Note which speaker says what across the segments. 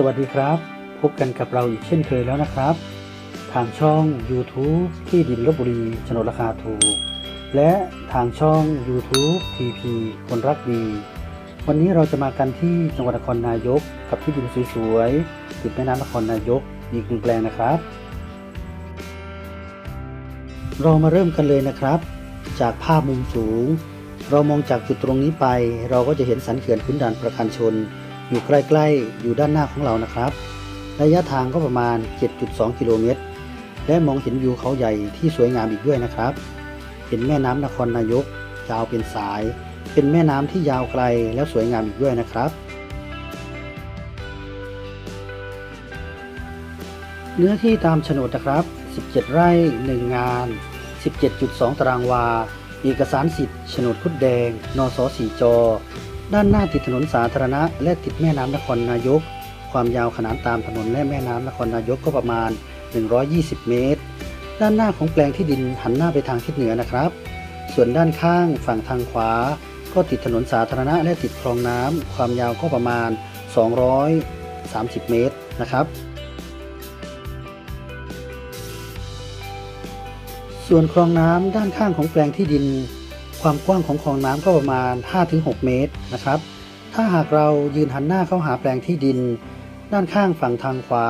Speaker 1: สวัสดีครับ พบกันกับเราอีกเช่นเคยแล้วนะครับ ทางช่อง YouTube ที่ดินลบบุรีโฉนดราคาถูก และทางช่อง YouTube TP คนรักดี วันนี้เราจะมากันที่จังหวัดนครนายก กับที่ดินสวยๆติดแม่น้ำนครนายกอีกหนึ่งแปลงนะครับ เรามาเริ่มกันเลยนะครับ จากภาพมุมสูง เรามองจากจุดตรงนี้ไป เราก็จะเห็นสันเขื่อนพื้นด่านประการชน อยู่ใกล้ๆ อยู่ด้านหน้าของเรานะครับ ระยะทางก็ประมาณ 7.2 กิโลเมตร และมองเห็นวิวเขาใหญ่ที่สวยงามอีกด้วยนะครับ เห็นแม่น้ำนครนายก ยาวเป็นสาย เป็นแม่น้ำที่ยาวไกลและสวยงามอีกด้วยนะครับเนื้อที่ตามโฉนดนะครับ 17 ไร่ 1 งาน 17.2 ตารางวา เอกสารสิทธิ์โฉนดคุดแดง นสสีจอ ด้านหน้าติดถนนสาธารณะ และติดแม่น้ำนครนายก ความยาวขนานตามถนนและแม่น้ำนครนายกก็ประมาณ 120 เมตร ด้านหน้าของแปลงที่ดินหันหน้าไปทางทิศเหนือนะครับ ส่วนด้านข้างฝั่งทางขวา ก็ติดถนนสาธารณะ และติดคลองน้ำความยาวก็ประมาณ 230 เมตรนะครับ ส่วนคลองน้ำด้านข้างของแปลงที่ดิน ความกว้างของคลองน้ำก็ประมาณ 5-6 เมตรนะครับ ถ้าหากเรายืนหันหน้าเข้าหาแปลงที่ดิน ด้านข้างฝั่งทางขวา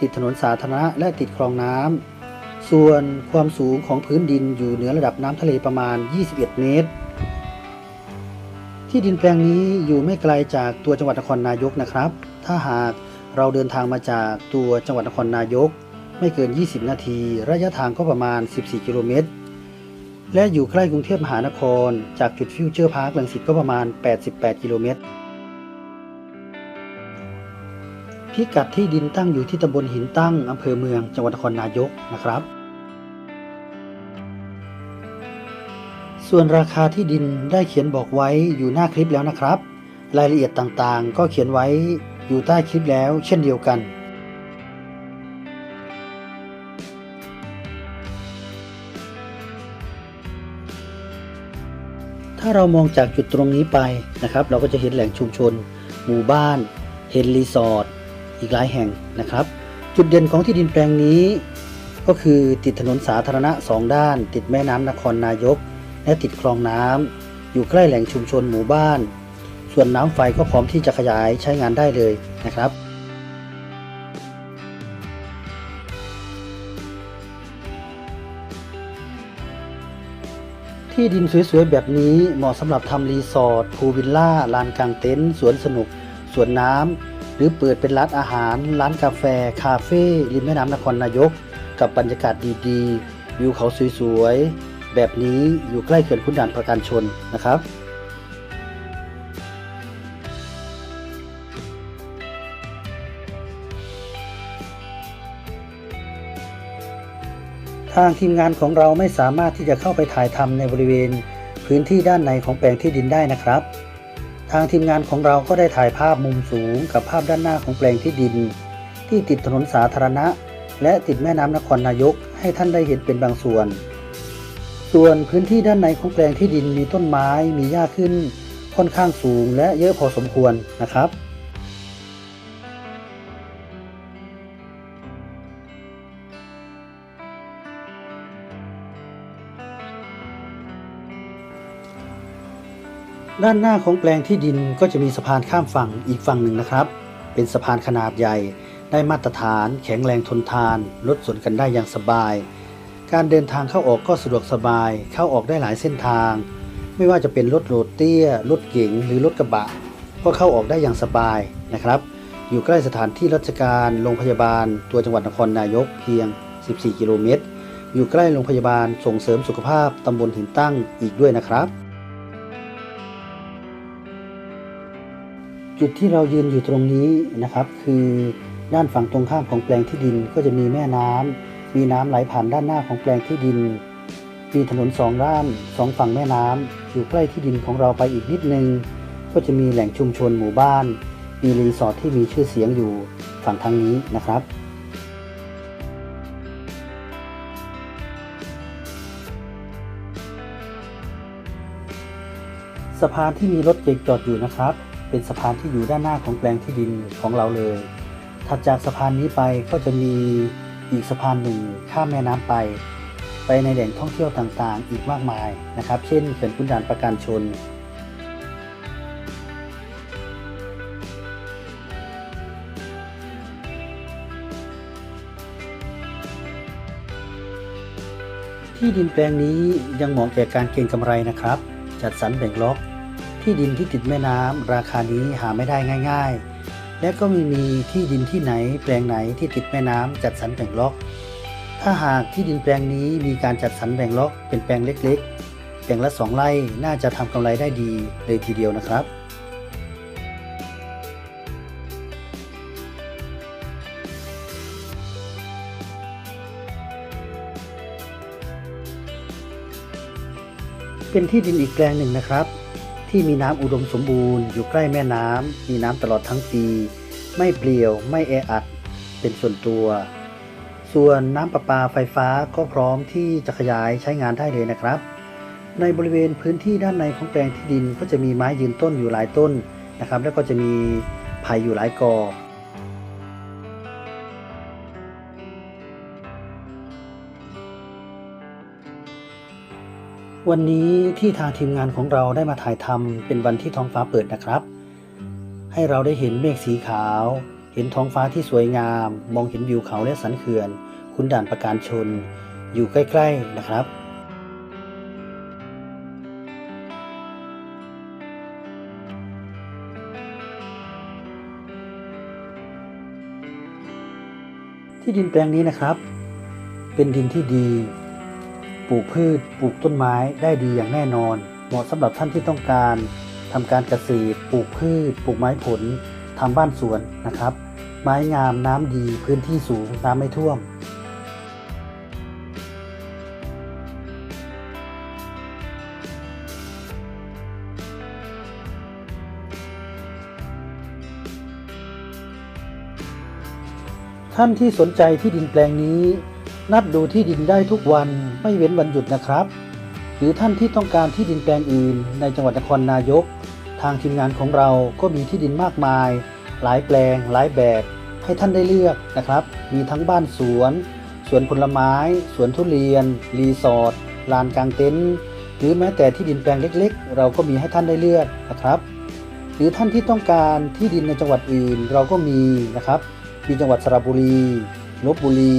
Speaker 1: ติดถนนสาธารณะและติดคลองน้ำส่วนความสูงของพื้นดินอยู่เหนือระดับน้ำทะเลประมาณ 21 เมตร ที่ดินแปลงนี้อยู่ไม่ไกลจากตัวจังหวัดนครนายกนะครับ ถ้าหากเราเดินทางมาจากตัวจังหวัดนครนายก ไม่เกิน 20 นาที ระยะทางก็ประมาณ 14 กิโลเมตร และอยู่ใกล้กรุงเทพมหานคร จากจุดฟิวเจอร์พาร์คลังสิตก็ประมาณ 88 กิโลเมตร พิกัดที่ดินตั้งอยู่ที่ตำบลหินตั้งอำเภอเมือง จังหวัดนครนายกนะครับ ส่วนราคาที่ดินได้เขียนบอกไว้อยู่หน้าคลิปแล้วนะครับ รายละเอียดต่างๆ ก็เขียนไว้อยู่ใต้คลิปแล้วเช่นเดียวกัน ถ้าเรามองจากจุดตรงนี้ไปนะครับ เราก็จะเห็นแหล่งชุมชน หมู่บ้าน เห็นรีสอร์ทอีกหลายแห่งนะครับ จุดเด่นของที่ดินแปลงนี้ ก็คือติดถนนสาธารณะสองด้าน ติดแม่น้ำนครนายก และติดคลองน้ำอยู่ใกล้แหล่งชุมชนหมู่บ้าน ส่วนน้ำไฟก็พร้อมที่จะขยายใช้งานได้เลยนะครับ ที่ดินสวยๆ แบบนี้เหมาะสำหรับทำรีสอร์ทพูวิลล่า ลานกลางเต็นท์ สวนสนุก สวนน้ำ หรือเปิดเป็นร้านอาหาร ร้านกาแฟ คาเฟ่ริมแม่น้ำนครนายก กับบรรยากาศดีๆ วิวเขาสวยๆ แบบนี้อยู่ใกล้เขื่อนขุนด่านประการชนนะครับ ทางทีมงานของเราไม่สามารถที่จะเข้าไปถ่ายทำในบริเวณ พื้นที่ด้านในของแปลงที่ดินได้นะครับ ทางทีมงานของเราก็ได้ถ่ายภาพมุมสูงกับภาพด้านหน้าของแปลงที่ดิน ที่ติดถนนสาธารณะ และติดแม่น้ำนครนายก ให้ท่านได้เห็นเป็นบางส่วน ส่วนพื้นที่ด้านในของแปลงที่ดินมีต้นไม้มีหญ้าขึ้น ค่อนข้างสูงและเยอะพอสมควรนะครับ ด้านหน้าของแปลงที่ดินก็จะมีสะพานข้ามฝั่งอีกฝั่งหนึ่งนะครับ เป็นสะพานขนาดใหญ่ ได้มาตรฐาน แข็งแรงทนทานลดส่วนกันได้อย่างสบาย การเดินทางเข้าออกก็สะดวกสบาย เข้าออกได้หลายเส้นทาง ไม่ว่าจะเป็นรถโรดเตี้ย รถเก๋งหรือรถกระบะ ก็เข้าออกได้อย่างสบายนะครับ อยู่ใกล้สถานที่ราชการ โรงพยาบาล ตัวจังหวัดนครนายกเพียง 14 กิโลเมตร อยู่ใกล้โรงพยาบาลส่งเสริมสุขภาพตำบลหินตั้งอีกด้วยนะครับ จุดที่เรายืนอยู่ตรงนี้นะครับ คือด้านฝั่งตรงข้ามของแปลงที่ดินก็จะมีแม่น้ำมีน้ำไหลผ่านด้านหน้าของแปลงที่ดิน มีถนนสองด้านสองฝั่งแม่น้ำอยู่ใกล้ที่ดินของเราไปอีกนิดนึง ก็จะมีแหล่งชุมชนหมู่บ้าน มีรีสอร์ทที่มีชื่อเสียงอยู่ฝั่งทางนี้นะครับสะพานที่มีรถเก๋งจอดอยู่นะครับ เป็นสะพานที่อยู่ด้านหน้าของแปลงที่ดินของเราเลย ถัดจากสะพานนี้ไปก็จะมีอีกสะพานหนึ่งข้ามแม่น้ำไป ไปในแหล่งท่องเที่ยวต่างๆ อีกมากมายนะครับ เช่นเขื่อนขุนด่านประการชน ที่ดินแปลงนี้ยังเหมาะแก่การเก็งกำไรนะครับ จัดสรรแบ่งล็อก ที่ดินที่ติดแม่น้ำราคานี้หาไม่ได้ง่าย ๆ และก็ไม่มีที่ดินที่ไหนแปลงไหนที่ติดแม่น้ำจัดสรรแบ่งล็อก ถ้าหากที่ดินแปลงนี้มีการจัดสรรแบ่งล็อกเป็นแปลงเล็กๆ แปลงละสองไร่น่าจะทำกำไรได้ดีเลยทีเดียวนะครับเป็นที่ดินอีกแปลงหนึ่งนะครับ ที่มีน้ำอุดมสมบูรณ์ อยู่ใกล้แม่น้ำมีน้ำตลอดทั้งปี ไม่เปลี่ยว ไม่แออัด เป็นส่วนตัว ส่วนน้ำประปาไฟฟ้าก็พร้อมที่จะขยายใช้งานได้เลยนะครับ ในบริเวณพื้นที่ด้านในของแปลงที่ดินก็จะมีไม้ยืนต้นอยู่หลายต้นนะครับ แล้วก็จะมีไผ่อยู่หลายกอ วันนี้ที่ทางทีมงานของเราได้มาถ่ายทำเป็นวันที่ท้องฟ้าเปิดนะครับ ให้เราได้เห็นเมฆสีขาว เห็นท้องฟ้าที่สวยงาม มองเห็นวิวเขาและสันเขื่อนคุณด่านประการชน อยู่ใกล้ ๆนะครับที่ดินแปลงนี้นะครับ เป็นดินที่ดี ปลูกพืช ปลูกต้นไม้ได้ดีอย่างแน่นอน เหมาะสำหรับท่านที่ต้องการทำการเกษตร ปลูกพืช ปลูกไม้ผลทำบ้านสวนนะครับ ไม้งามน้ำดีพื้นที่สูงน้ำไม่ท่วม ท่านที่สนใจที่ดินแปลงนี้ นัดดูที่ดินได้ทุกวันไม่เว้นวันหยุดนะครับ หรือท่านที่ต้องการที่ดินแปลงอื่น ในจังหวัดนครนายก ทางทีมงานของเราก็มีที่ดินมากมาย หลายแปลง หลายแบบ ให้ท่านได้เลือกนะครับ มีทั้งบ้านสวน สวนผลไม้ สวนทุเรียน รีสอร์ทลานกลางเต็นท์หรือแม้แต่ที่ดินแปลงเล็ก ๆ เราก็มีให้ท่านได้เลือกนะครับ หรือท่านที่ต้องการที่ดินในจังหวัดอื่นเราก็มีนะครับ มีจังหวัดสระบุรีลบบุรี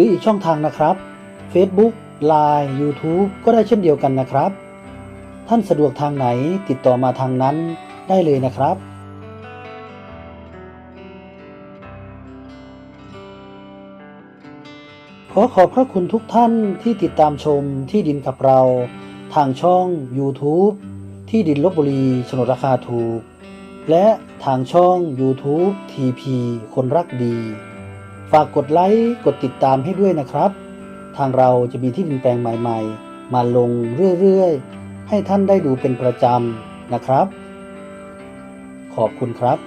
Speaker 1: รืออีกช่องทางนะครับ Facebook Line YouTube ก็ได้เช่นเดียวกันนะครับ ท่านสะดวกทางไหนติดต่อมาทางนั้นได้เลยนะครับขอขอบพระคุณทุกท่านที่ติดตามชมที่ดินกับเรา ทางช่อง YouTube ที่ดินลบบุรีโฉนดราคาถูก และทางช่อง YouTube TP คนรักดี ฝากกดไลค์กดติดตามให้ด้วยนะครับ ทางเราจะมีที่ดินแปลงใหม่ ๆ มาลงเรื่อยๆ ให้ท่านได้ดูเป็นประจำนะครับ ขอบคุณครับ